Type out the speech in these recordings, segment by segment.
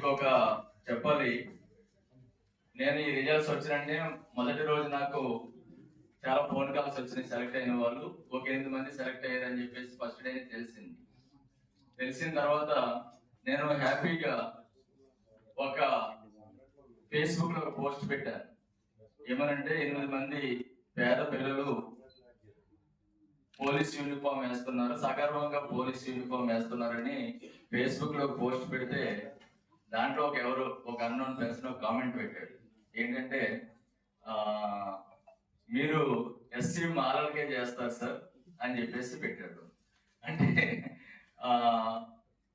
మీకు ఒక చెప్పాలి. నేను ఈ రిజల్ట్స్ వచ్చినంటే మొదటి రోజు నాకు చాలా ఫోన్ కాల్స్ వచ్చినాయి సెలెక్ట్ అయిన వాళ్ళు. ఒక ఎనిమిది మంది సెలెక్ట్ అయ్యారని చెప్పేసి ఫస్ట్ డే తెలిసింది. తెలిసిన తర్వాత నేను హ్యాపీగా ఒక ఫేస్బుక్లో ఒక పోస్ట్ పెట్టాను. ఏమనంటే ఎనిమిది మంది పేద పిల్లలు పోలీస్ యూనిఫామ్ వేస్తున్నారు సగర్వంగా పోలీస్ యూనిఫామ్ వేస్తున్నారని ఫేస్బుక్లో పోస్ట్ పెడితే దాంట్లో ఒక ఎవరు ఒక అన్నోన్ పర్సన్ ఒక కామెంట్ పెట్టాడు. ఏంటంటే మీరు ఎస్సీ మాలలకే చేస్తారు సార్ అని చెప్పేసి పెట్టాడు. అంటే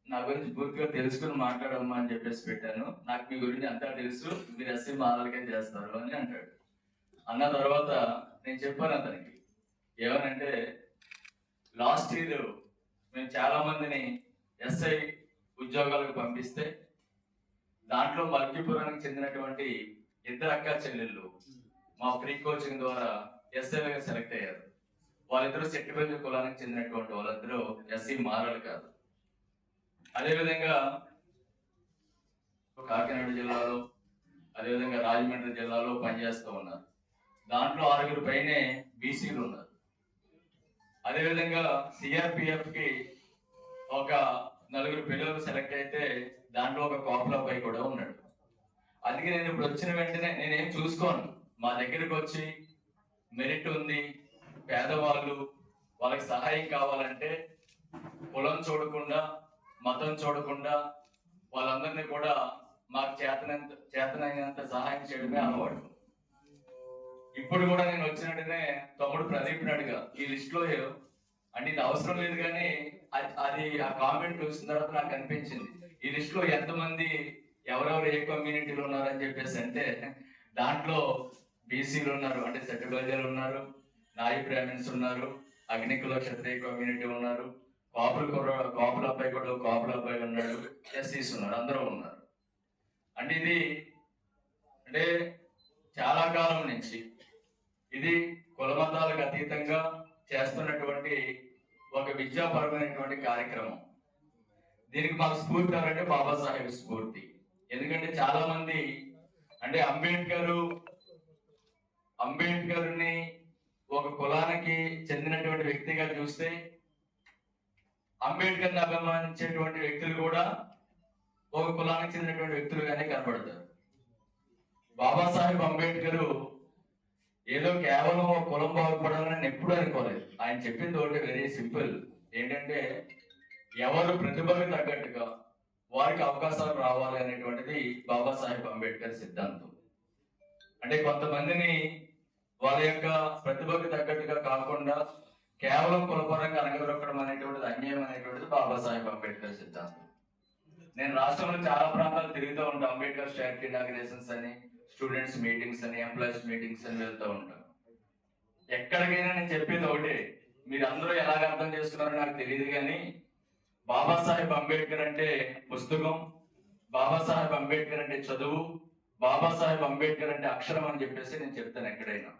నా గురించి పూర్తిగా తెలుసుకుని మాట్లాడమ్మా అని చెప్పేసి పెట్టాను. నాకు మీ గురించి అంతా తెలుసు మీరు ఎస్సీ మాలలకే చేస్తారు అని అంటాడు. అన్న తర్వాత నేను చెప్పాను అతనికి ఏమనంటే లాస్ట్ ఇయర్ మేము చాలా మందిని ఎస్ఐ ఉద్యోగాలకు పంపిస్తే దాంట్లో మల్కీపురానికి చెందినటువంటి ఇద్దరు అక్క చెల్లెళ్ళు మా ఫ్రీ కోచింగ్ ద్వారా ఎస్ఏగా సెలెక్ట్ అయ్యారు. వాళ్ళిద్దరూ సెట్టిపల్లి కులానికి చెందినటువంటి వాళ్ళిద్దరూ ఎస్సీ మారలు కాదు. అదేవిధంగా కాకినాడ జిల్లాలో అదేవిధంగా రాజమండ్రి జిల్లాలో పనిచేస్తూ ఉన్నారు. దాంట్లో ఆరుగురు పైనే బీసీలు ఉన్నారు. అదేవిధంగా సిఆర్పిఎఫ్కి ఒక నలుగురు పిల్లలు సెలెక్ట్ అయితే దాంట్లో ఒక కోపల అబ్బాయి కూడా ఉన్నాడు. అందుకే నేను ఇప్పుడు వచ్చిన వెంటనే నేనేం చూసుకోను. మా దగ్గరికి వచ్చి మెరిట్ ఉంది పేదవాళ్ళు వాళ్ళకి సహాయం కావాలంటే కులం చూడకుండా మతం చూడకుండా వాళ్ళందరినీ కూడా మాకు చేతనంత చేతనైనంత సహాయం చేయడమే అలవాటు. ఇప్పుడు కూడా నేను వచ్చినట్టునే తమ్ముడు ప్రదీప్ అడిగా ఈ లిస్ట్లో అంటే ఇది అవసరం లేదు కానీ అది- అది ఆ కామెంట్ చూసిన తర్వాత నాకు అనిపించింది. ఈ లిస్ట్లో ఎంతమంది ఎవరెవరు ఏ కమ్యూనిటీలో ఉన్నారని చెప్పేసి అంటే దాంట్లో బీసీలు ఉన్నారు. అంటే సెటిబల్జీలు ఉన్నారు నాయి బ్రాహ్మిన్స్ ఉన్నారు అగ్నికుల క్షత్రియ కమ్యూనిటీ ఉన్నారు కాపులు కూడా కాపుల అబ్బాయి కూడా కాపుల అబ్బాయి ఉన్నాడు ఎస్సీస్ ఉన్నారు అందరూ ఉన్నారు. అంటే ఇది అంటే చాలా కాలం నుంచి ఇది కులమతాలకు అతీతంగా చేస్తున్నటువంటి ఒక విద్యాపరమైనటువంటి కార్యక్రమం. దీనికి మాకు స్ఫూర్తి ఎవరంటే బాబాసాహెబ్ స్ఫూర్తి. ఎందుకంటే చాలా మంది అంటే అంబేద్కర్ అంబేద్కర్ని ఒక కులానికి చెందినటువంటి వ్యక్తిగా చూస్తే అంబేద్కర్ని అభిమానించేటువంటి వ్యక్తులు కూడా ఒక కులానికి చెందినటువంటి వ్యక్తులుగానే కనబడతారు. బాబాసాహెబ్ అంబేద్కర్ ఏదో కేవలం ఒక కులం బాగుపడాలని ఎప్పుడు ఎప్పుడూ అనుకోలేదు. ఆయన చెప్పింది ఒకటి వెరీ సింపుల్ ఏంటంటే ఎవరు ప్రతిభకు తగ్గట్టుగా వారికి అవకాశాలు రావాలి అనేటువంటిది బాబాసాహెబ్ అంబేద్కర్ సిద్ధాంతం. అంటే కొంతమందిని వాళ్ళ యొక్క ప్రతిభకు తగ్గట్టుగా కాకుండా కేవలం కులపరంగా అనగదొక్కడం అనేటువంటిది అన్యాయం అనేటువంటిది బాబాసాహెబ్ అంబేద్కర్ సిద్ధాంతం. నేను రాష్ట్రంలో చాలా ప్రాంతాలు తిరుగుతూ ఉంటాను. అంబేద్కర్ స్టాట్యూ ఇనాగ్రేషన్స్ అని స్టూడెంట్స్ మీటింగ్స్ అని ఎంప్లాయీస్ మీటింగ్స్ అని వెళ్తూ ఉంటాం. ఎక్కడికైనా నేను చెప్పేది ఒకటే మీరు అందరూ ఎలాగ అర్థం చేసుకున్నారో నాకు తెలియదు కానీ బాబాసాహెబ్ అంబేద్కర్ అంటే పుస్తకం బాబాసాహెబ్ అంబేద్కర్ అంటే చదువు బాబాసాహెబ్ అంబేద్కర్ అంటే అక్షరం అని చెప్పేసి నేను చెప్తాను ఎక్కడైనా.